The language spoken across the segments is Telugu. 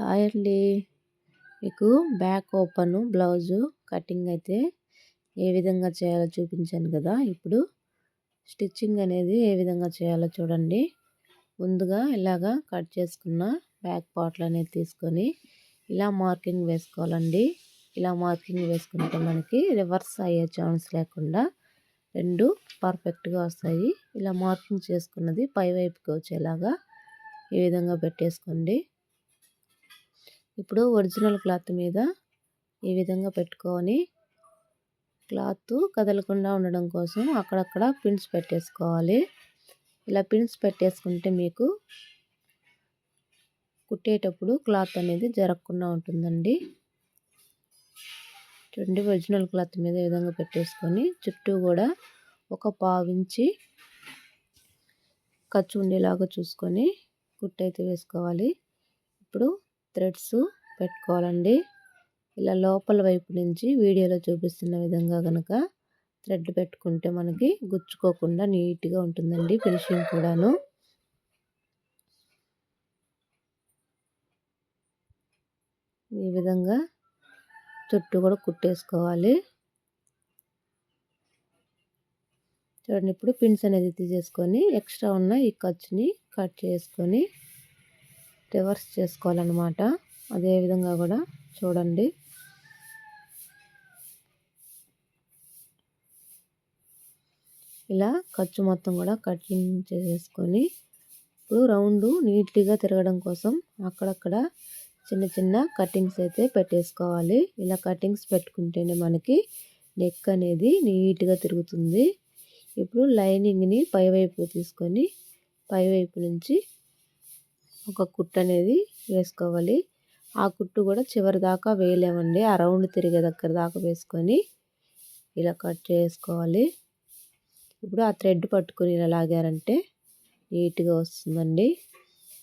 హాయ్ అండి మీకు బ్యాక్ ఓపెన్ బ్లౌజు కటింగ్ అయితే ఏ విధంగా చేయాలో చూపించాను కదా. ఇప్పుడు స్టిచ్చింగ్ అనేది ఏ విధంగా చేయాలో చూడండి. ముందుగా ఇలాగా కట్ చేసుకున్న బ్యాక్ పార్ట్లు అనేది తీసుకొని ఇలా మార్కింగ్ వేసుకోవాలండి. ఇలా మార్కింగ్ వేసుకుంటే మనకి రివర్స్ అయ్యే ఛాన్స్ లేకుండా రెండు పర్ఫెక్ట్గా వస్తాయి. ఇలా మార్కింగ్ చేసుకున్నది పై వైపుకి వచ్చేలాగా ఈ విధంగా పెట్టేసుకోండి. ఇప్పుడు ఒరిజినల్ క్లాత్ మీద ఈ విధంగా పెట్టుకొని క్లాత్ కదలకుండా ఉండడం కోసం అక్కడక్కడ పిన్స్ పెట్టేసుకోవాలి. ఇలా పిన్స్ పెట్టేసుకుంటే మీకు కుట్టేటప్పుడు క్లాత్ అనేది జరగకుండా ఉంటుందండి. చూడండి ఒరిజినల్ క్లాత్ మీద ఈ విధంగా పెట్టేసుకొని చుట్టూ కూడా ఒక పావించి ఖర్చు ఉండేలాగా చూసుకొని కుట్టయితే వేసుకోవాలి. ఇప్పుడు థ్రెడ్స్ పెట్టుకోవాలండి. ఇలా లోపల వైపు నుంచి వీడియోలో చూపిస్తున్న విధంగా కనుక థ్రెడ్ పెట్టుకుంటే మనకి గుచ్చుకోకుండా నీట్గా ఉంటుందండి ఫినిషింగ్ కూడాను. ఈ విధంగా చుట్టూ కూడా కుట్టేసుకోవాలి. చూడండి ఇప్పుడు పిన్స్ అనేది తీసేసుకొని ఎక్స్ట్రా ఉన్న ఈ ఖర్చుని కట్ చేసుకొని రివర్స్ చేసుకోవాలన్నమాట. అదేవిధంగా కూడా చూడండి. ఇలా ఖర్చు మొత్తం కూడా కటింగ్ చేసేసుకొని ఇప్పుడు రౌండ్ నీట్గా తిరగడం కోసం అక్కడక్కడ చిన్న చిన్న కటింగ్స్ అయితే పెట్టేసుకోవాలి. ఇలా కటింగ్స్ పెట్టుకుంటేనే మనకి నెక్ అనేది నీట్గా తిరుగుతుంది. ఇప్పుడు లైనింగ్ని పైవైపు తీసుకొని పైవైపు నుంచి ఒక కుట్టు అనేది వేసుకోవాలి. ఆ కుట్టు కూడా చివరి దాకా వేయలేమండి. ఆ రౌండ్ తిరిగే దగ్గర దాకా వేసుకొని ఇలా కట్ చేసుకోవాలి. ఇప్పుడు ఆ థ్రెడ్ పట్టుకొని ఇలా లాగారంటే నీట్గా వస్తుందండి.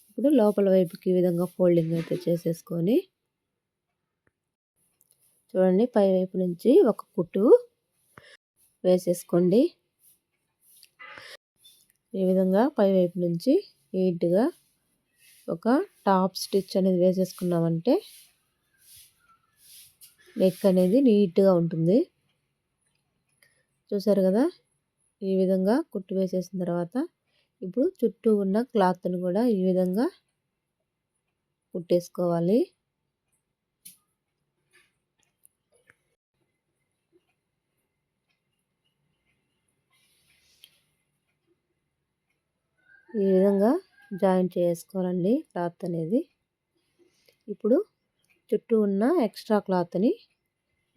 ఇప్పుడు లోపల వైపుకి ఈ విధంగా ఫోల్డింగ్ అయితే చేసేసుకొని చూడండి పై వైపు నుంచి ఒక కుట్టు వేసేసుకోండి. ఈ విధంగా పై వైపు నుంచి నీట్గా ఒక టాప్ స్టిచ్ అనేది వేసేసుకున్నామంటే నెక్ అనేది నీట్గా ఉంటుంది. చూసారు కదా? ఈ విధంగా కుట్టు వేసేసిన తర్వాత ఇప్పుడు చుట్టూ ఉన్న క్లాత్ని కూడా ఈ విధంగా కుట్టేసుకోవాలి. ఈ విధంగా జాయిన్ చేసుకోవాలండి క్లాత్ అనేది. ఇప్పుడు చుట్టూ ఉన్న ఎక్స్ట్రా క్లాత్ని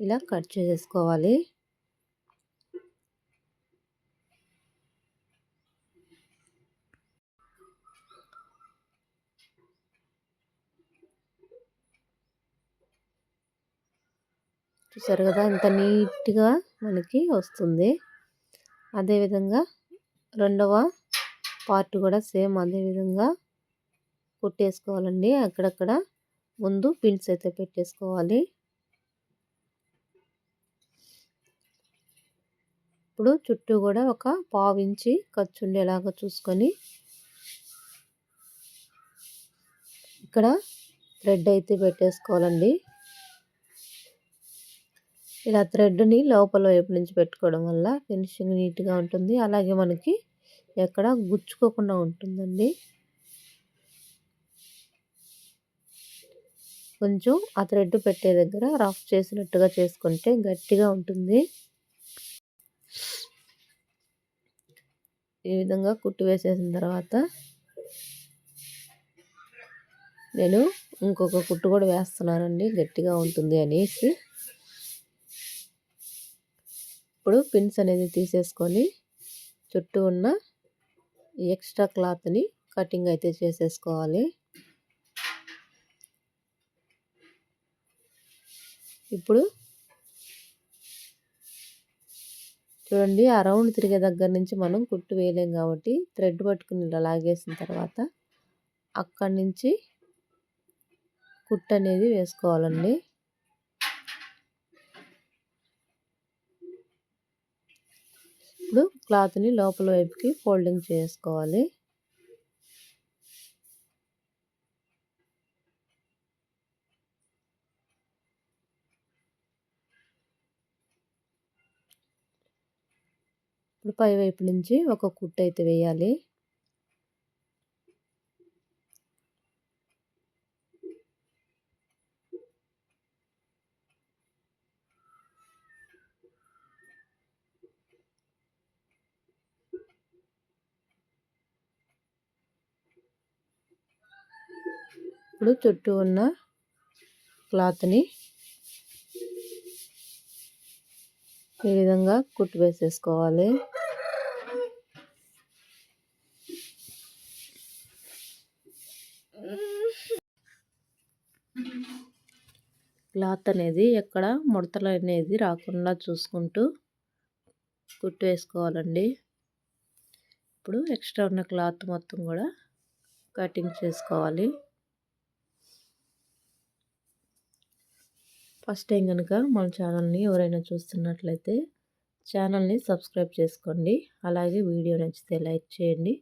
ఇలా కట్ చేసేసుకోవాలి. చూసారు కదా ఇంత నీట్గా మనకి వస్తుంది. అదేవిధంగా రెండవ పార్ట్ కూడా సేమ్ అదే విధంగా కుట్టేసుకోవాలండి. అక్కడక్కడ ముందు పిన్స్ అయితే పెట్టేసుకోవాలి. ఇప్పుడు చుట్టూ కూడా ఒక పావించి ఖర్చు ఉండేలాగా చూసుకొని ఇక్కడ థ్రెడ్ అయితే పెట్టేసుకోవాలండి. ఇలా థ్రెడ్ని లోపల వైపు నుంచి పెట్టుకోవడం వల్ల ఫినిషింగ్ నీట్గా ఉంటుంది. అలాగే మనకి ఎక్కడ గుచ్చుకోకుండా ఉంటుందండి. కొంచెం ఆ థ్రెడ్ పెట్టే దగ్గర రఫ్ చేసినట్టుగా చేసుకుంటే గట్టిగా ఉంటుంది. ఈ విధంగా కుట్టు వేసేసిన తర్వాత నేను ఇంకొక కుట్టు కూడా వేస్తున్నానండి గట్టిగా ఉంటుంది అనేసి. ఇప్పుడు పిన్స్ అనేది తీసేసుకొని చుట్టూ ఉన్న ఎక్స్ట్రా క్లాత్ని కటింగ్ అయితే చేసేసుకోవాలి. ఇప్పుడు చూడండి ఆ రౌండ్ తిరిగే దగ్గర నుంచి మనం కుట్టు వేయలేం కాబట్టి థ్రెడ్ పట్టుకుని ఇలా లాగేసిన తర్వాత అక్కడి నుంచి కుట్టు అనేది వేసుకోవాలండి. ఇప్పుడు క్లాత్ని లోపల వైపుకి ఫోల్డింగ్ చేసుకోవాలి. ఇప్పుడు పై వైపు నుంచి ఒక కుట్టు అయితే వేయాలి. ఇప్పుడు చుట్టూ ఉన్న క్లాత్ని ఈ విధంగా కుట్టు వేసేసుకోవాలి. క్లాత్ అనేది ఎక్కడ ముడతలు అనేది రాకుండా చూసుకుంటూ కుట్టు వేసుకోవాలండి. ఇప్పుడు ఎక్స్ట్రా ఉన్న క్లాత్ మొత్తం కూడా కటింగ్ చేసుకోవాలి. ఫస్ట్ టైం కనుక మన ఛానల్ని ఎవరైనా చూస్తున్నట్లయితే ఛానల్ని సబ్స్క్రైబ్ చేసుకోండి. అలాగే వీడియో నచ్చితే లైక్ చేయండి.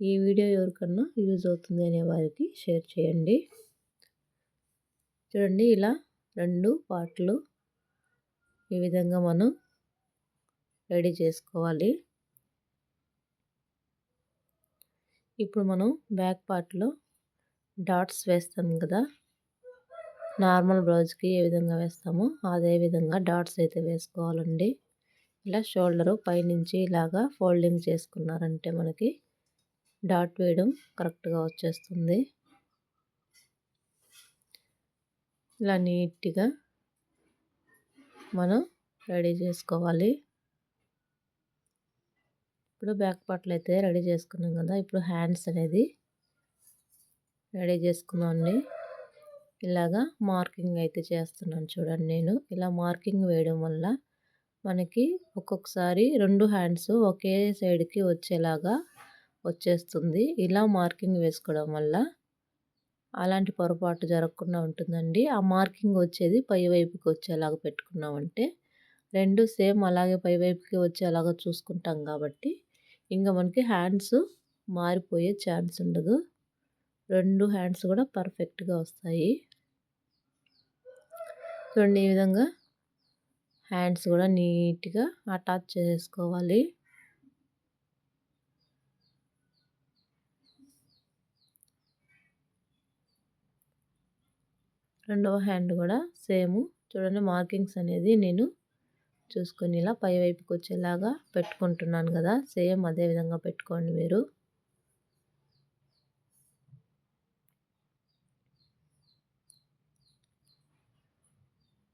ఈ వీడియో ఎవరికన్నా యూజ్ అవుతుంది అనే వారికి షేర్ చేయండి. చూడండి ఇలా రెండు పార్ట్లు ఈ విధంగా మనం రెడీ చేసుకోవాలి. ఇప్పుడు మనం బ్యాక్ పార్ట్లో డాట్స్ వేస్తాం కదా. నార్మల్ బ్లౌజ్కి ఏ విధంగా వేస్తామో అదే విధంగా డాట్స్ అయితే వేసుకోవాలండి. ఇలా షోల్డరు పైనుంచి ఇలాగా ఫోల్డింగ్ చేసుకున్నారంటే మనకి డాట్ వేయడం కరెక్ట్గా వచ్చేస్తుంది. ఇలా నీట్గా మనం రెడీ చేసుకోవాలి. ఇప్పుడు బ్యాక్ పార్ట్లు అయితే రెడీ చేసుకున్నాం కదా ఇప్పుడు హ్యాండ్స్ అనేది రెడీ చేసుకున్నాం అండి. ఇలాగా మార్కింగ్ అయితే చేస్తున్నాను చూడండి నేను. ఇలా మార్కింగ్ వేయడం వల్ల మనకి ఒక్కొక్కసారి రెండు హ్యాండ్స్ ఒకే సైడ్కి వచ్చేలాగా వచ్చేస్తుంది. ఇలా మార్కింగ్ వేసుకోవడం వల్ల అలాంటి పొరపాటు జరగకుండా ఉంటుందండి. ఆ మార్కింగ్ వచ్చేది పై వైపుకి వచ్చేలాగా పెట్టుకున్నామంటే రెండు సేమ్ అలాగే పై వైపుకి వచ్చేలాగా చూసుకుంటాం కాబట్టి ఇంకా మనకి హ్యాండ్స్ మారిపోయే ఛాన్స్ ఉండదు. రెండు హ్యాండ్స్ కూడా పర్ఫెక్ట్గా వస్తాయి. చూడండి ఈ విధంగా హ్యాండ్స్ కూడా నీట్గా అటాచ్ చేసుకోవాలి. రెండవ హ్యాండ్ కూడా సేమ్ చూడండి మార్కింగ్స్ అనేది నేను చూసుకొని ఇలా పై వైపుకి వచ్చేలాగా పెట్టుకుంటున్నాను కదా సేమ్ అదే విధంగా పెట్టుకోండి మీరు.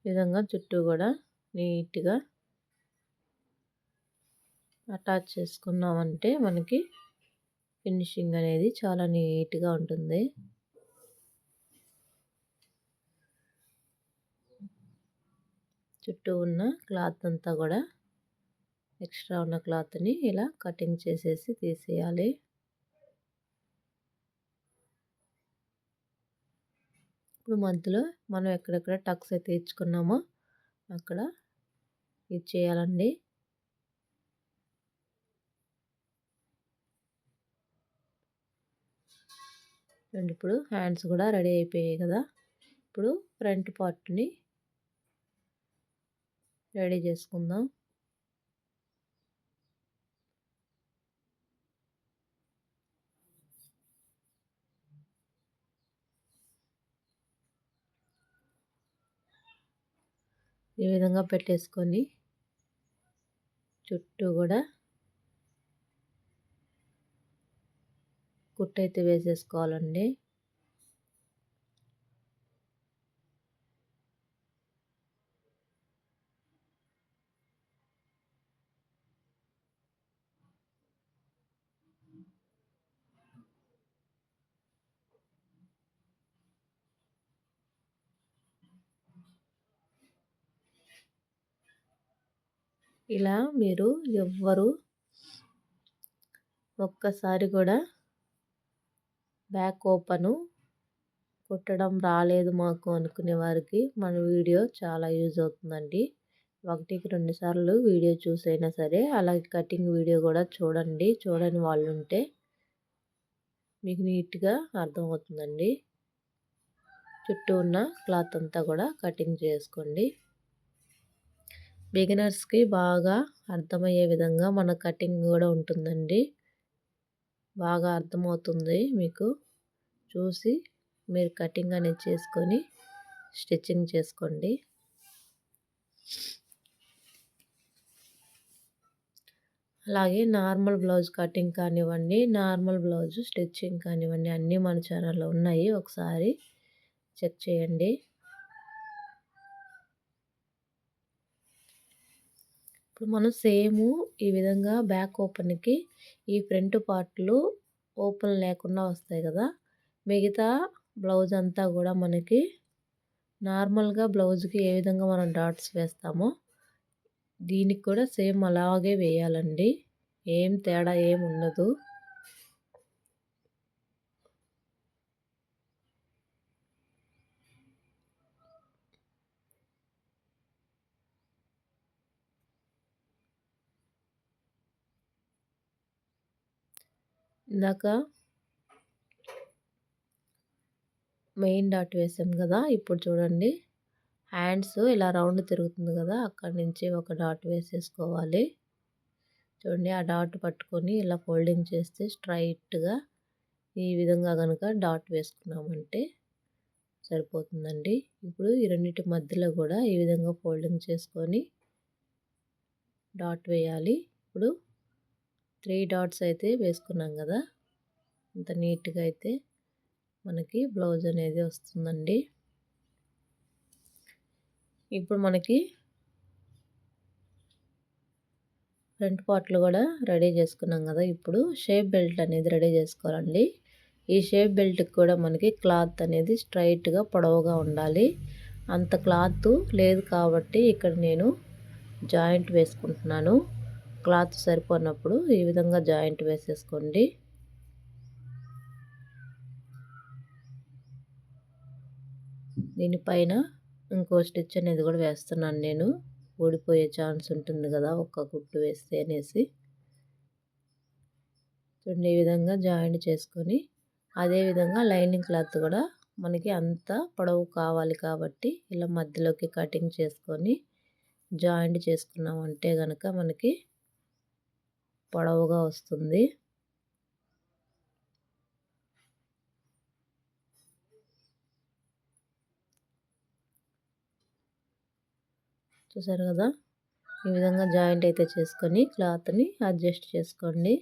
విధంగా చుట్టూ కూడా నీట్గా అటాచ్ చేసుకున్నామంటే మనకి ఫినిషింగ్ అనేది చాలా నీట్గా ఉంటుంది. చుట్టూ ఉన్న క్లాత్ అంతా కూడా ఎక్స్ట్రా ఉన్న క్లాత్ని ఇలా కటింగ్ చేసేసి తీసేయాలి. ఇప్పుడు మధ్యలో మనం ఎక్కడెక్కడ టక్స్ అయితే ఇచ్చుకున్నామో అక్కడ ఇచ్చేయాలండి అండ్ ఇప్పుడు హ్యాండ్స్ కూడా రెడీ అయిపోయాయి కదా. ఇప్పుడు ఫ్రంట్ పార్ట్ని రెడీ చేసుకుందాం. ఈ విధంగా పెట్టేసుకొని చుట్టూ కూడా కుట్టయితే వేసేసుకోవాలండి. ఇలా మీరు ఎవ్వరు ఒక్కసారి కూడా బ్యాక్ ఓపెను కుట్టడం రాలేదు మాకు అనుకునే వారికి. మన వీడియో చాలా యూజ్ అవుతుందండి. ఒకటికి రెండు సార్లు వీడియో చూసైనా సరే అలాగే కటింగ్ వీడియో కూడా చూడండి. చూడని వాళ్ళు ఉంటే మీకు నీట్గా అర్థమవుతుందండి. చుట్టూ ఉన్న క్లాత్ అంతా కూడా కటింగ్ చేసుకోండి. బిగినర్స్కి బాగా అర్థమయ్యే విధంగా మన కటింగ్ కూడా ఉంటుందండి. బాగా అర్థమవుతుంది మీకు. చూసి మీరు కటింగ్ అనేది చేసుకొని స్టిచ్చింగ్ చేసుకోండి. అలాగే నార్మల్ బ్లౌజ్ కటింగ్ కానివ్వండి నార్మల్ బ్లౌజ్ స్టిచ్చింగ్ కానివ్వండి అన్నీ మన ఛానల్లో ఉన్నాయి. ఒకసారి చెక్ చేయండి. ఇప్పుడు మనం సేమ్ ఈ విధంగా బ్యాక్ ఓపెన్కి ఈ ఫ్రంట్ పార్ట్లు ఓపెన్ లేకుండా వస్తాయి కదా! మిగతా బ్లౌజ్ అంతా కూడా మనకి నార్మల్గా బ్లౌజ్కి ఏ విధంగా మనం డాట్స్ వేస్తామో దీనికి కూడా సేమ్ అలాగే వేయాలండి. ఏం తేడా ఏం ఉండదు. ఇందాక మెయిన్ డాట్ వేసాం కదా ఇప్పుడు చూడండి. హ్యాండ్స్ ఇలా రౌండ్ తిరుగుతుంది కదా అక్కడి నుంచి ఒక డాట్ వేసేసుకోవాలి. చూడండి ఆ డాట్ పట్టుకొని ఇలా ఫోల్డింగ్ చేస్తే స్ట్రైట్గా ఈ విధంగా కనుక డాట్ వేసుకున్నామంటే సరిపోతుందండి. ఇప్పుడు ఈ రెండింటి మధ్యలో కూడా ఈ విధంగా ఫోల్డింగ్ చేసుకొని డాట్ వేయాలి. ఇప్పుడు త్రీ డాట్స్ అయితే వేసుకున్నాం కదా. అంత నీట్గా అయితే మనకి బ్లౌజ్ అనేది వస్తుందండి. ఇప్పుడు మనకి ఫ్రంట్ పార్ట్లు కూడా రెడీ చేసుకున్నాం కదా. ఇప్పుడు షేప్ బెల్ట్ అనేది రెడీ చేసుకోవాలండి. ఈ షేప్ బెల్ట్కి కూడా మనకి క్లాత్ అనేది స్ట్రైట్గా పొడవుగా ఉండాలి. అంత క్లాత్ లేదు కాబట్టి ఇక్కడ నేను జాయింట్ వేసుకుంటున్నాను. క్లాత్ సరిపోనప్పుడు ఈ విధంగా జాయింట్ వేసేసుకోండి. దీనిపైన ఇంకో స్టిచ్ అనేది కూడా వేస్తున్నాను నేను. ఊడిపోయే ఛాన్స్ ఉంటుంది కదా ఒక్క కుట్టు వేస్తే అనేసి. చూడండి ఈ విధంగా జాయింట్ చేసుకొని అదేవిధంగా లైనింగ్ క్లాత్ కూడా మనకి అంత పొడవు కావాలి కాబట్టి ఇలా మధ్యలోకి కటింగ్ చేసుకొని జాయింట్ చేసుకున్నామంటే కనుక మనకి పొడవుగా వస్తుంది. చూసారు కదా? ఈ విధంగా జాయింట్ అయితే చేసుకొని క్లాత్ని అడ్జస్ట్ చేసుకోండి.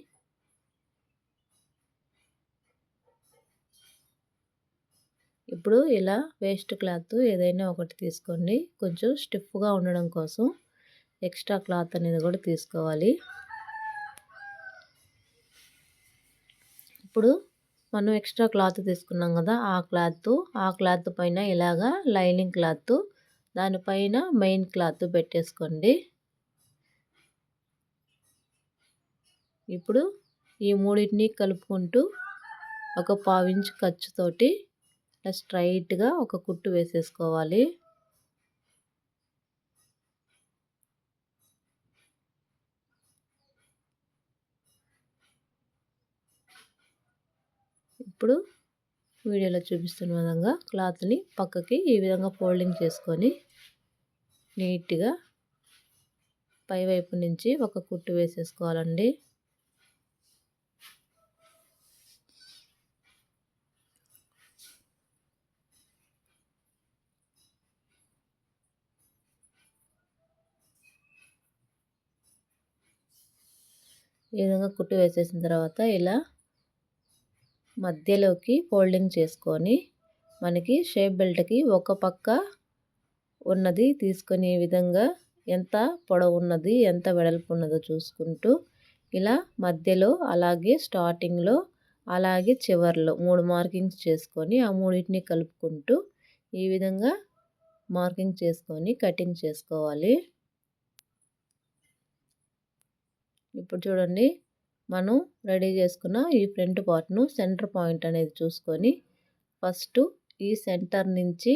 ఇప్పుడు ఇలా వేస్ట్ క్లాత్ ఏదైనా ఒకటి తీసుకోండి. కొంచెం స్టిఫ్గా ఉండడం కోసం ఎక్స్ట్రా క్లాత్ అనేది కూడా తీసుకోవాలి. ఇప్పుడు మనం ఎక్స్ట్రా క్లాత్ తీసుకున్నాం కదా ఆ క్లాత్ ఆ క్లాత్ పైన ఇలాగా లైనింగ్ క్లాత్ దానిపైన మెయిన్ క్లాత్ పెట్టేసుకోండి. ఇప్పుడు ఈ మూడింటిని కలుపుకుంటూ ఒక పావించు ఖర్చుతోటి స్ట్రైట్గా ఒక కుట్టు వేసేసుకోవాలి. ఇప్పుడు వీడియోలో చూపిస్తున్న విధంగా క్లాత్ని పక్కకి ఈ విధంగా ఫోల్డింగ్ చేసుకొని నీట్గా పైవైపు నుంచి ఒక కుట్టు వేసేసుకోవాలండి. ఈ విధంగా కుట్టు వేసేసిన తర్వాత ఇలా మధ్యలోకి ఫోల్డింగ్ చేసుకొని మనకి షేప్ బెల్ట్కి ఒక పక్క ఉన్నది తీసుకునే విధంగా ఎంత పొడవు ఉన్నది ఎంత వెడల్పు ఉన్నదో చూసుకుంటూ ఇలా మధ్యలో అలాగే స్టార్టింగ్లో అలాగే చివర్లో మూడు మార్కింగ్స్ చేసుకొని ఆ మూడింటిని కలుపుకుంటూ ఈ విధంగా మార్కింగ్ చేసుకొని కటింగ్ చేసుకోవాలి. ఇప్పుడు చూడండి మనం రెడీ చేసుకున్న ఈ ఫ్రంట్ పార్ట్ను సెంటర్ పాయింట్ అనేది చూసుకొని ఫస్ట్ ఈ సెంటర్ నుంచి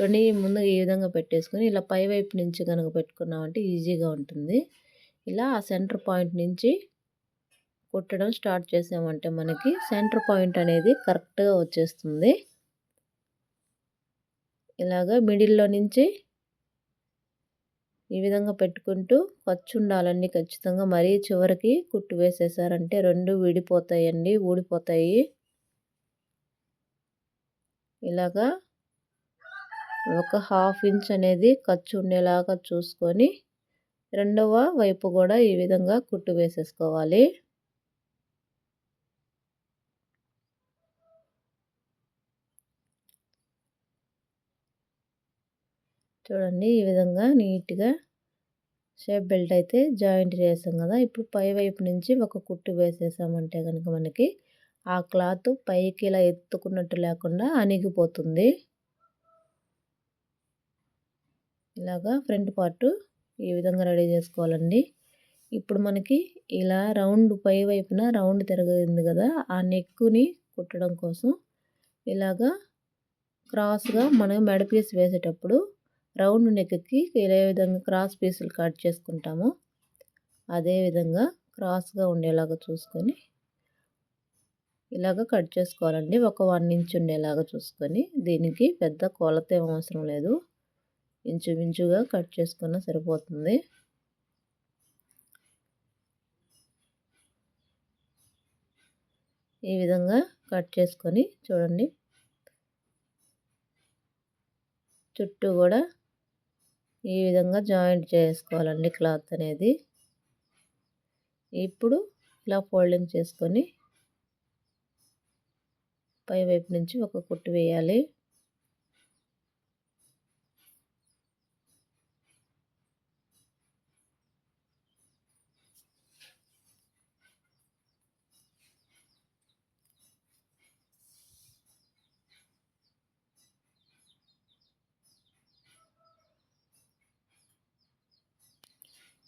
రెండు ముందు ఈ విధంగా పెట్టేసుకొని ఇలా పై వైపు నుంచి కనుక పెట్టుకున్నామంటే ఈజీగా ఉంటుంది. ఇలా ఆ సెంటర్ పాయింట్ నుంచి కుట్టడం స్టార్ట్ చేసామంటే మనకి సెంటర్ పాయింట్ అనేది కరెక్ట్గా వచ్చేస్తుంది. ఇలాగా మిడిల్లో నుంచి ఈ విధంగా పెట్టుకుంటూ ఖర్చు ఉండాలండి ఖచ్చితంగా మరీ చివరికి కుట్టు వేసేసారంటే రెండు విడిపోతాయండి ఊడిపోతాయి. ఇలాగా ఒక హాఫ్ ఇంచ్ అనేది ఖర్చు ఉండేలాగా చూసుకొని రెండవ వైపు కూడా ఈ విధంగా కుట్టు వేసేసుకోవాలి. చూడండి ఈ విధంగా నీట్గా షేప్ బెల్ట్ అయితే జాయింట్ చేసాం కదా! ఇప్పుడు పై వైపు నుంచి ఒక కుట్టు వేసేసామంటే కనుక మనకి ఆ క్లాత్ పైకి ఇలా ఎత్తుకున్నట్టు లేకుండా అణిగిపోతుంది. ఇలాగా ఫ్రంట్ పార్ట్ ఈ విధంగా రెడీ చేసుకోవాలండి. ఇప్పుడు మనకి ఇలా రౌండ్ పై వైపున రౌండ్ తిరగింది కదా! ఆ నెక్కుని కుట్టడం కోసం ఇలాగా క్రాస్గా మనం మెడ పీస్ వేసేటప్పుడు రౌండ్ నెక్కి ఏ విధంగా క్రాస్ పీసులు కట్ చేసుకుంటామో అదేవిధంగా క్రాస్గా ఉండేలాగా చూసుకొని ఇలాగ కట్ చేసుకోవాలండి. ఒక వన్ ఇంచ్ ఉండేలాగా చూసుకొని దీనికి పెద్ద కొలత అవసరం లేదు. ఇంచుమించుగా కట్ చేసుకున్న సరిపోతుంది. ఈ విధంగా కట్ చేసుకొని చూడండి. చుట్టూ కూడా ఈ విధంగా జాయింట్ చేసుకోవాలండి క్లాత్ అనేది. ఇప్పుడు ఇలా ఫోల్డింగ్ చేసుకొని పై వైపు నుంచి ఒక కుట్టు వేయాలి.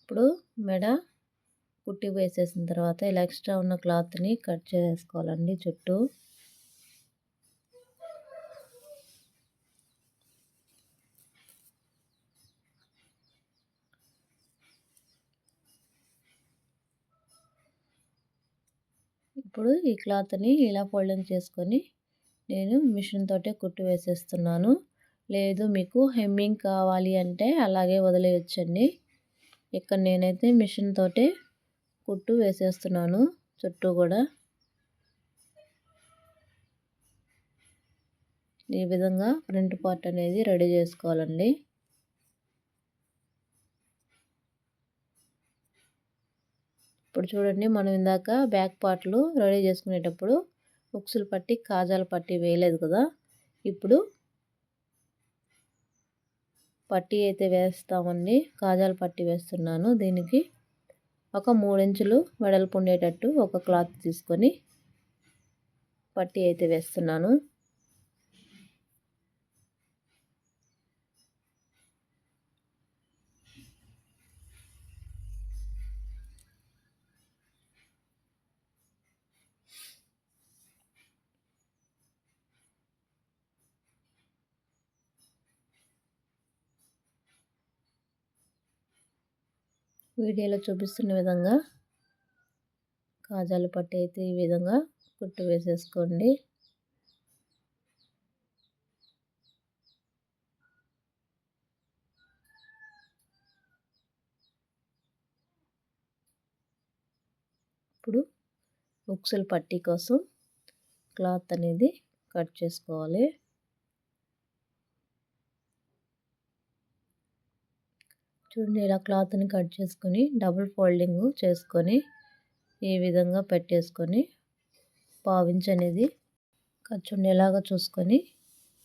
ఇప్పుడు మెడ కుట్టి వేసేసిన తర్వాత ఇలా ఎక్స్ట్రా ఉన్న క్లాత్ని కట్ చేసుకోవాలండి చుట్టూ. ఇప్పుడు ఈ క్లాత్ని ఇలా ఫోల్డింగ్ చేసుకొని నేను మిషన్ తోటే కుట్టు వేసేస్తున్నాను. లేదు మీకు హెమ్మింగ్ కావాలి అంటే అలాగే వదిలేయచ్చండి. ఇక్కడ నేనైతే మిషన్ తోటే కుట్టు వేసేస్తున్నాను చుట్టూ కూడా. ఈ విధంగా ప్రింట్ పార్ట్ అనేది రెడీ చేసుకోవాలండి. ఇప్పుడు చూడండి మనం ఇందాక బ్యాక్ పార్ట్లు రెడీ చేసుకునేటప్పుడు ఉక్సులు పట్టి కాజాల పట్టి వేయలేదు కదా. ఇప్పుడు పట్టీ అయితే వేస్తామండి. కాజాల పట్టీ వేస్తున్నాను. దీనికి ఒక మూడించులు వెడల్పు ఉండేటట్టు ఒక క్లాత్ తీసుకొని పట్టీ అయితే వేస్తున్నాను. వీడియోలో చూపిస్తున్న విధంగా కాజాలు పట్టి అయితే ఈ విధంగా కుట్టు వేసేసుకోండి. ఇప్పుడు ఉక్సుల పట్టీ కోసం క్లాత్ అనేది కట్ చేసుకోవాలి. చూడండి ఇలా క్లాత్ని కట్ చేసుకొని డబుల్ ఫోల్డింగ్ చేసుకొని ఈ విధంగా పెట్టేసుకొని పావించ్ అనేది ఖర్చు ఉండేలాగా చూసుకొని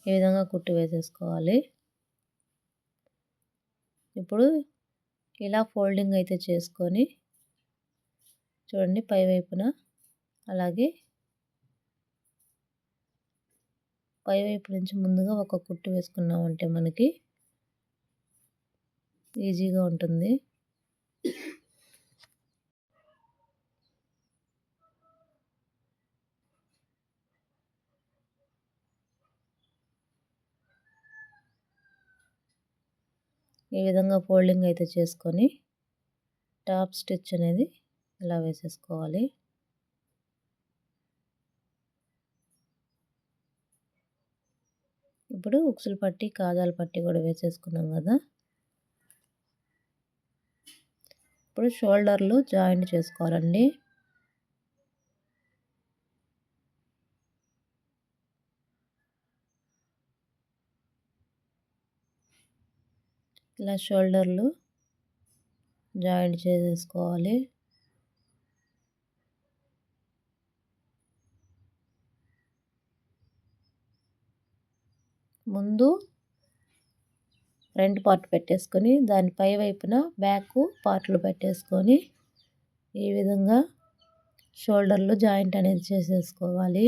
ఈ విధంగా కుట్టి వేసేసుకోవాలి. ఇప్పుడు ఇలా ఫోల్డింగ్ అయితే చేసుకొని చూడండి పై వైపున అలాగే పై వైపు నుంచి ముందుగా ఒక కుట్టు వేసుకున్నామంటే మనకి ఈజీగా ఉంటుంది. ఈ విధంగా ఫోల్డింగ్ అయితే చేసుకొని టాప్ స్టిచ్ అనేది ఇలా వేసేసుకోవాలి. ఇప్పుడు ఉక్సులు పట్టి కాజాల పట్టి కూడా వేసేసుకున్నాం కదా. ఇప్పుడు షోల్డర్లు జాయింట్ చేసుకోవాలండి. ఇలా షోల్డర్లు జాయింట్ చేసేసుకోవాలి. ముందు ఫ్రంట్ పార్ట్ పెట్టేసుకొని దాని పై వైపున బ్యాక్ పార్ట్లు పెట్టేసుకొని ఈ విధంగా షోల్డర్లు జాయింట్ అనేది చేసేసుకోవాలి.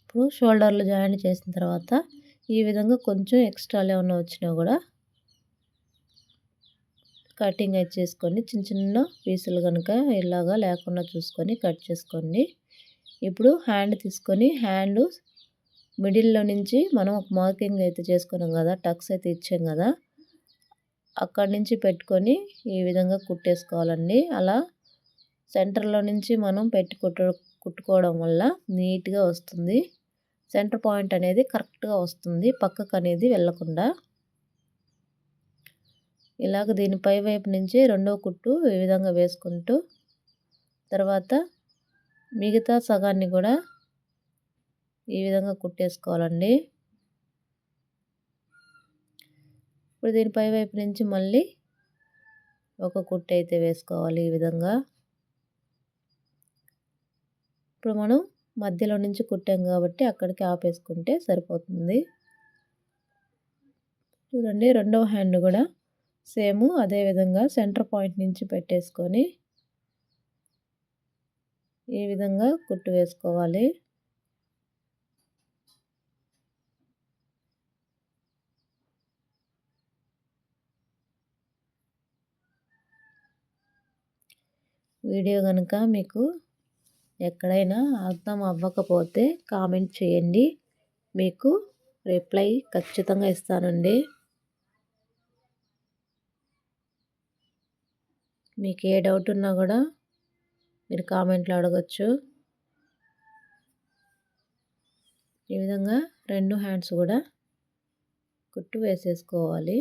ఇప్పుడు షోల్డర్లు జాయింట్ చేసిన తర్వాత ఈ విధంగా కొంచెం ఎక్స్ట్రాలు ఏమైనా వచ్చినా కూడా కటింగ్ అయితే చేసుకొని చిన్న చిన్న పీసులు కనుక ఇలాగా లేకుండా చూసుకొని కట్ చేసుకోండి ఇప్పుడు హ్యాండ్ తీసుకొని హ్యాండ్ మిడిల్లో నుంచి మనం ఒక మార్కింగ్ అయితే చేసుకున్నాం కదా టక్స్ అయితే ఇచ్చాం కదా అక్కడి నుంచి పెట్టుకొని ఈ విధంగా కుట్టేసుకోవాలండి. అలా సెంటర్లో నుంచి మనం పెట్టి కుట్ట కుట్టుకోవడం వల్ల నీట్గా వస్తుంది. సెంటర్ పాయింట్ అనేది కరెక్ట్గా వస్తుంది పక్కకు అనేది వెళ్ళకుండా. ఇలాగ దీని పై వైపు నుంచి రెండో కుట్టు ఈ విధంగా వేసుకుంటూ తర్వాత మిగతా సగాన్ని కూడా ఈ విధంగా కుట్టేసుకోవాలండి. ఇప్పుడు దీని పై వైపు నుంచి మళ్ళీ ఒక కుట్టు అయితే వేసుకోవాలి ఈ విధంగా. ఇప్పుడు మనం మధ్యలో నుంచి కుట్టాం కాబట్టి అక్కడికి ఆపేసుకుంటే సరిపోతుంది. చూడండి రెండవ హ్యాండ్ కూడా సేమ్ అదే విధంగా సెంటర్ పాయింట్ నుంచి పెట్టేసుకొని ఈ విధంగా కుట్టు వేసుకోవాలి. వీడియో కనుక మీకు ఎక్కడైనా అర్థం అవ్వకపోతే కామెంట్ చేయండి. మీకు రిప్లై ఖచ్చితంగా ఇస్తానండి. మీకు ఏ డౌట్ ఉన్నా కూడా మీరు కామెంట్లో అడగచ్చు. ఈ విధంగా రెండు హ్యాండ్స్ కూడా కుట్టు వేసేసుకోవాలి.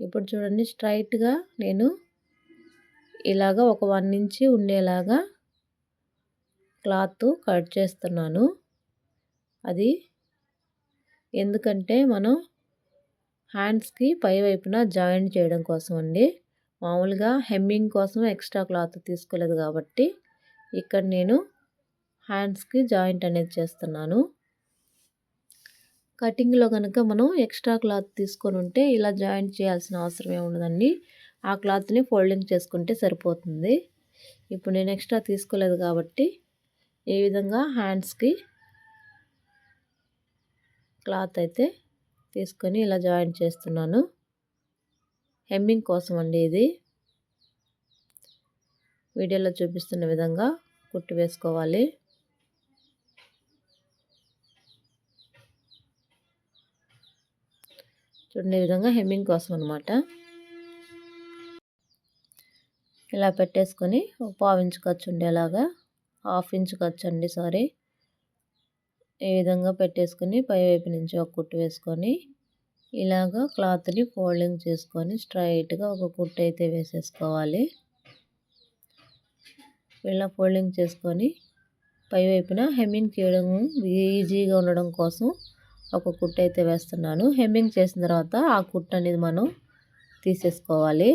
ఇప్పుడు చూడండి స్ట్రైట్గా నేను ఇలాగ ఒక వన్ ఇంచి ఉండేలాగా క్లాత్ కట్ చేస్తున్నాను. అది ఎందుకంటే మనం హ్యాండ్స్కి పై వైపున జాయింట్ చేయడం కోసం అండి. మామూలుగా హెమ్మింగ్ కోసం ఎక్స్ట్రా క్లాత్ తీసుకోలేదు కాబట్టి ఇక్కడ నేను హ్యాండ్స్కి జాయింట్ అనేది చేస్తున్నాను. కటింగ్లో కనుక మనం ఎక్స్ట్రా క్లాత్ తీసుకొని ఉంటే ఇలా జాయింట్ చేయాల్సిన అవసరం ఏముండదండి ఆ క్లాత్ని ఫోల్డింగ్ చేసుకుంటే సరిపోతుంది. ఇప్పుడు నేను ఎక్స్ట్రా తీసుకోలేదు కాబట్టి ఈ విధంగా హ్యాండ్స్కి క్లాత్ అయితే తీసుకొని ఇలా జాయింట్ చేస్తున్నాను. హెమ్మింగ్ కోసం అండి ఇది. వీడియోలో చూపిస్తున్న విధంగా కుట్టు వేసుకోవాలి. చూడండి విధంగా హెమ్మింగ్ కోసం అనమాట ఇలా పెట్టేసుకొని ఒక పావు ఇంచు ఖర్చు ఉండేలాగా హాఫ్ ఇంచు ఖర్చు అండి సారీ. ఈ విధంగా పెట్టేసుకొని పై వైపు నుంచి ఒక కుట్టు వేసుకొని ఇలాగ క్లాత్ని ఫోల్డింగ్ చేసుకొని స్ట్రైట్గా ఒక కుట్టు అయితే వేసేసుకోవాలి. ఇలా ఫోల్డింగ్ చేసుకొని పై వైపున హెమ్మింగ్ చేయడం ఈజీగా ఉండడం కోసం ఒక కుట్టు అయితే వేస్తున్నాను. హెమ్మింగ్ చేసిన తర్వాత ఆ కుట్టు అనేది మనం తీసేసుకోవాలి.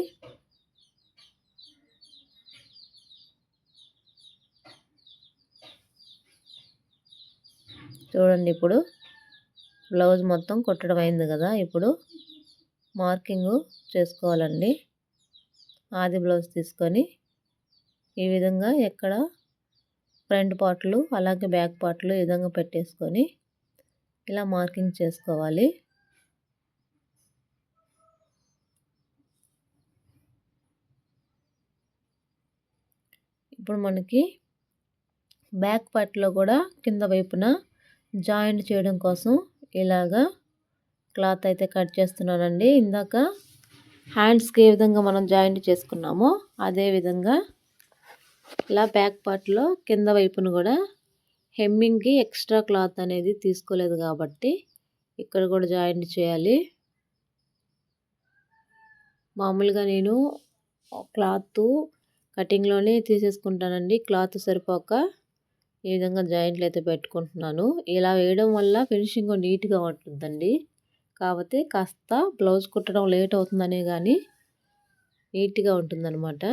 చూడండి ఇప్పుడు. బ్లౌజ్ మొత్తం కుట్టడం అయింది కదా ఇప్పుడు. మార్కింగ్ చేసుకోవాలండి. ఆది బ్లౌజ్ తీసుకొని ఈ విధంగా ఎక్కడ ఫ్రంట్ పార్ట్లు అలాగే బ్యాక్ పార్ట్లు ఈ విధంగా పెట్టేసుకొని ఇలా మార్కింగ్ చేసుకోవాలి. ఇప్పుడు మనకి బ్యాక్ పార్ట్లో కూడా కింద వైపున జాయింట్ చేయడం కోసం ఇలాగా క్లాత్ అయితే కట్ చేస్తున్నానండి. ఇందాక హ్యాండ్స్కి ఏ విధంగా మనం జాయింట్ చేసుకున్నామో అదే విధంగా ఇలా బ్యాక్ పార్ట్లో కింద వైపును కూడా హెమ్మింగ్కి ఎక్స్ట్రా క్లాత్ అనేది తీసుకోలేదు కాబట్టి ఇక్కడ కూడా జాయింట్ చేయాలి. మామూలుగా నేను క్లాత్ కటింగ్లోనే తీసేసుకుంటానండి. క్లాత్ సరిపోక ఈ విధంగా జాయింట్లు అయితే పెట్టుకుంటున్నాను. ఇలా వేయడం వల్ల ఫినిషింగ్ నీట్గా ఉంటుందండి. కాకపోతే కాస్త బ్లౌజ్ కుట్టడం లేట్ అవుతుందనే కానీ నీట్గా ఉంటుందన్నమాట.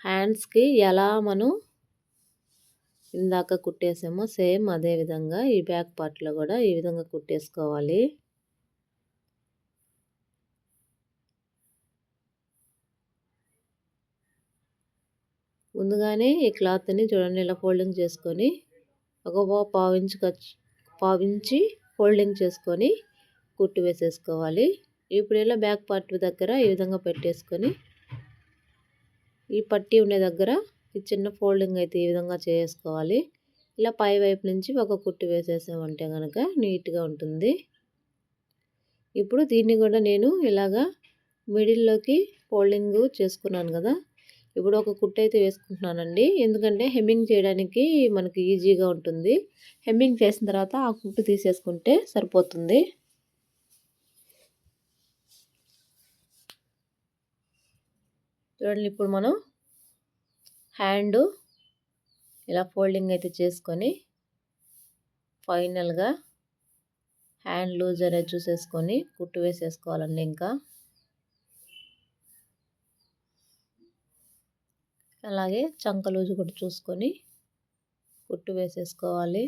హ్యాండ్స్కి ఎలా మనం ఇందాక కుట్టేసామో సేమ్ అదే విధంగా ఈ బ్యాక్ పార్ట్లో కూడా ఈ విధంగా కుట్టేసుకోవాలి. ముందుగానే ఈ క్లాత్ని చూడండి ఇలా ఫోల్డింగ్ చేసుకొని ఒక పావించి ఖర్చు పావించి ఫోల్డింగ్ చేసుకొని కుట్టు వేసేసుకోవాలి. ఇప్పుడు ఇలా బ్యాక్ పార్ట్ దగ్గర ఈ విధంగా పెట్టేసుకొని ఈ పట్టీ ఉండే దగ్గర ఈ చిన్న ఫోల్డింగ్ అయితే ఈ విధంగా చేసుకోవాలి. ఇలా పై వైపు నుంచి ఒక కుట్టు వేసేసామంటే కనుక నీట్గా ఉంటుంది. ఇప్పుడు దీన్ని కూడా నేను ఇలాగా మిడిల్లోకి ఫోల్డింగ్ చేసుకున్నాను కదా ఇప్పుడు ఒక కుట్టు అయితే వేసుకుంటున్నానండి. ఎందుకంటే హెమ్మింగ్ చేయడానికి మనకి ఈజీగా ఉంటుంది. హెమ్మింగ్ చేసిన తర్వాత ఆ కుట్టు తీసేసుకుంటే సరిపోతుంది. చూడండి ఇప్పుడు మనం హ్యాండ్ ఇలా ఫోల్డింగ్ అయితే చేసుకొని ఫైనల్గా హ్యాండ్ లూజ్ అనేది చూసేసుకొని కుట్టు వేసేసుకోవాలండి ఇంకా. అలాగే చంక లూజు కూడా చూసుకొని కుట్టు వేసేసుకోవాలి.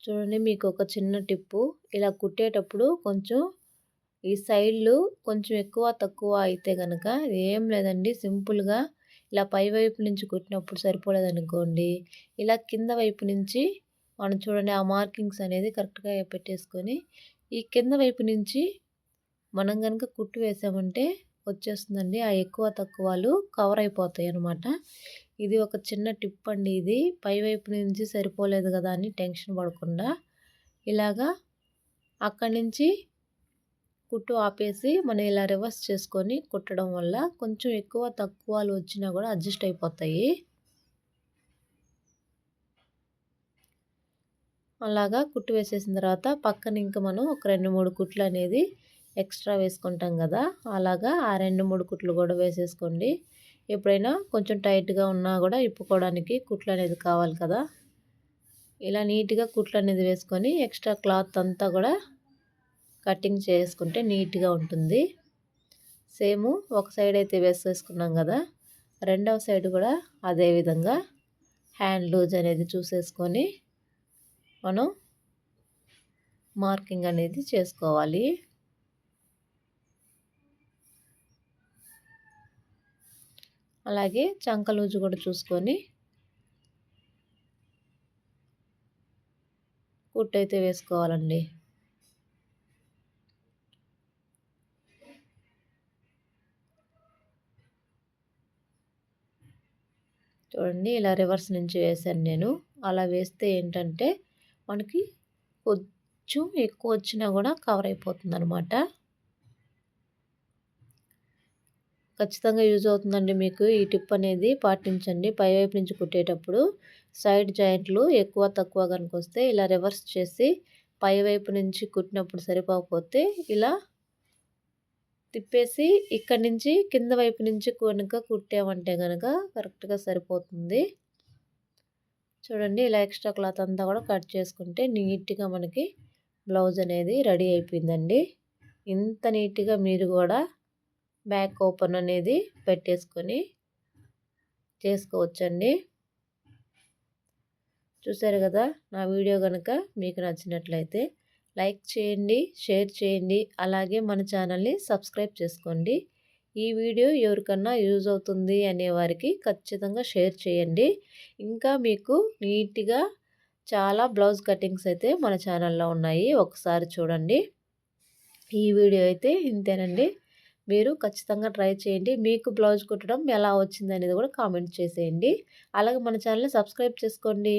చూడండి మీకు ఒక చిన్న టిప్పు. ఇలా కుట్టేటప్పుడు కొంచెం ఈ సైడ్లు కొంచెం ఎక్కువ తక్కువ అయితే కనుక ఏం లేదండి సింపుల్గా ఇలా పై వైపు నుంచి కుట్టినప్పుడు సరిపోలేదనుకోండి. ఇలా కింద వైపు నుంచి మనం చూడండి ఆ మార్కింగ్స్ అనేది కరెక్ట్గా పెట్టేసుకొని ఈ కింద వైపు నుంచి మనం కనుక కుట్టు వేసామంటే వచ్చేస్తుందండి. ఆ ఎక్కువ తక్కువలు కవర్ అయిపోతాయి అనమాట ఇది ఒక చిన్న టిప్ అండి ఇది. పై వైపు నుంచి సరిపోలేదు కదా అని టెన్షన్ పడకుండా ఇలాగా అక్కడి నుంచి కుట్టు ఆపేసి మనం ఇలా రివర్స్ చేసుకొని కుట్టడం వల్ల కొంచెం ఎక్కువ తక్కువలు వచ్చినా కూడా అడ్జస్ట్ అయిపోతాయి. అలాగా కుట్టు వేసేసిన తర్వాత పక్కన ఇంకా మనం ఒక రెండు మూడు కుట్లు అనేది ఎక్స్ట్రా వేసుకుంటాం కదా అలాగా ఆ రెండు మూడు కుట్లు కూడా వేసేసుకోండి. ఎప్పుడైనా కొంచెం టైట్గా ఉన్నా కూడా ఇప్పుకోవడానికి కుట్లు అనేది కావాలి కదా. ఇలా నీట్గా కుట్లు అనేది వేసుకొని ఎక్స్ట్రా క్లాత్ అంతా కూడా కటింగ్ చేసుకుంటే నీట్గా ఉంటుంది. సేమ్ ఒక సైడ్ అయితే వేసేసుకున్నాం కదా రెండవ సైడ్ కూడా అదే విధంగా హ్యాండ్ లూజ్ అనేది చూసేసుకొని మనం మార్కింగ్ అనేది చేసుకోవాలి. అలాగే చంక లూజు కూడా చూసుకొని కుట్టు అయితే వేసుకోవాలండి. చూడండి ఇలా రివర్స్ నుంచి వేసాను నేను. అలా వేస్తే ఏంటంటే మనకి కొంచెం ఎక్కువ వచ్చినా కూడా కవర్ అయిపోతుంది అనమాట ఖచ్చితంగా యూజ్ అవుతుందండి మీకు ఈ టిప్ అనేది. పాటించండి. పైవైపు నుంచి కుట్టేటప్పుడు సైడ్ జాయింట్లు ఎక్కువ తక్కువ కనుక వస్తే ఇలా రివర్స్ చేసి పైవైపు నుంచి కుట్టినప్పుడు సరిపోకపోతే ఇలా తిప్పేసి ఇక్కడి నుంచి కింద వైపు నుంచి కనుక కుట్టామంటే కనుక కరెక్ట్గా సరిపోతుంది. చూడండి ఇలా ఎక్స్ట్రా క్లాత్ అంతా కూడా కట్ చేసుకుంటే నీట్గా మనకి బ్లౌజ్ అనేది రెడీ అయిపోయిందండి. ఇంత నీట్గా మీరు కూడా బ్యాక్ ఓపెన్ అనేది పెట్టేసుకొని చేసుకోవచ్చండి. చూసారు కదా నా వీడియో కనుక మీకు నచ్చినట్లయితే లైక్ చేయండి షేర్ చేయండి అలాగే మన ఛానల్ని సబ్స్క్రైబ్ చేసుకోండి. ఈ వీడియో ఎవరికన్నా యూజ్ అవుతుంది అనే వారికి ఖచ్చితంగా షేర్ చేయండి. ఇంకా మీకు నీట్గా చాలా బ్లౌజ్ కటింగ్స్ అయితే మన ఛానల్లో ఉన్నాయి. ఒకసారి చూడండి. ఈ వీడియో అయితే ఇంతేనండి. మీరు ఖచ్చితంగా ట్రై చేయండి. మీకు బ్లౌజ్ కుట్టడం ఎలా వచ్చింది అనేది కూడా కామెంట్ చేసేయండి. అలాగే మన ఛానల్ని సబ్స్క్రైబ్ చేసుకోండి.